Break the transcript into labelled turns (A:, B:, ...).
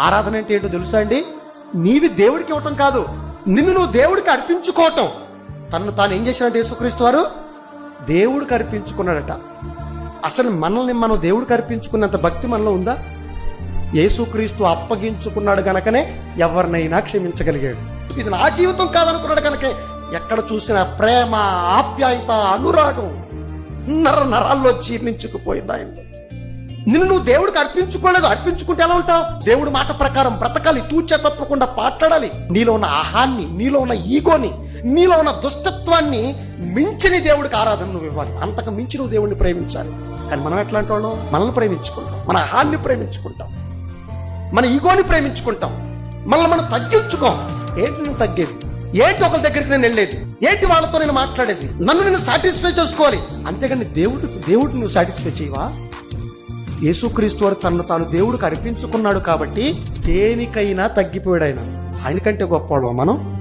A: ఆరాధన అంటే ఏంటో తెలుసా అండి? నీవి దేవుడికి ఇవ్వటం కాదు. నిన్ను నువ్వు దేవుడికి అర్పించుకోవటం. తను తాను ఏం చేశాడంటే యేసుక్రీస్తు వారు? దేవుడికి అర్పించుకున్నాడట. అసలు మనల్ని మనం దేవుడికి అర్పించుకున్నంత భక్తి మనలో ఉందా? యేసుక్రీస్తు అప్పగించుకున్నాడు గనకనే ఎవరినైనా క్షమించగలిగాడు. ఇది నా జీవితం కాదనుకున్నాడు గనకే. ఎక్కడ చూసిన ప్రేమ ఆప్యాయత అనురాగం నర నరాల్లో జీర్ణించుకుపోయింది ఆయన. నిన్ను నువ్వు దేవుడికి అర్పించుకోలేదు అర్పించుకుంటే ఎలా ఉంటావు? దేవుడి మాట ప్రకారం బ్రతకాలి తూచే తప్పకుండా మాట్లాడాలి నీలో ఉన్న ఆహాన్ని నీలో ఉన్న ఈగోని నీలో ఉన్న దుష్టత్వాన్ని మించని దేవుడికి ఆరాధన నువ్వు ఇవ్వాలి. అంతకు మించి నువ్వు దేవుడిని ప్రేమించాలి. కానీ మనం ఎట్లాంటి వాళ్ళం? మనల్ని ప్రేమించుకుంటాం. మన ఆహాన్ని ప్రేమించుకుంటాం. మన ఈగోని ప్రేమించుకుంటాం. మనల్ని మనం తగ్గించుకోం. ఏంటి నువ్వు తగ్గేది? ఏంటి ఒకరి దగ్గరికి నేను వెళ్ళేది? ఏంటి వాళ్ళతో నేను మాట్లాడేది? నన్ను నేను సాటిస్ఫై చేసుకోవాలి. అంతేగాని దేవుడు దేవుడిని నువ్వు సాటిస్ఫై చేయవా? యేసుక్రీస్తు వారు తనను తాను దేవుడికి అర్పించుకున్నాడు కాబట్టి దేనికైనా తగ్గిపోయాడు ఆయన. ఆయనకంటే గొప్పవాడు మనం?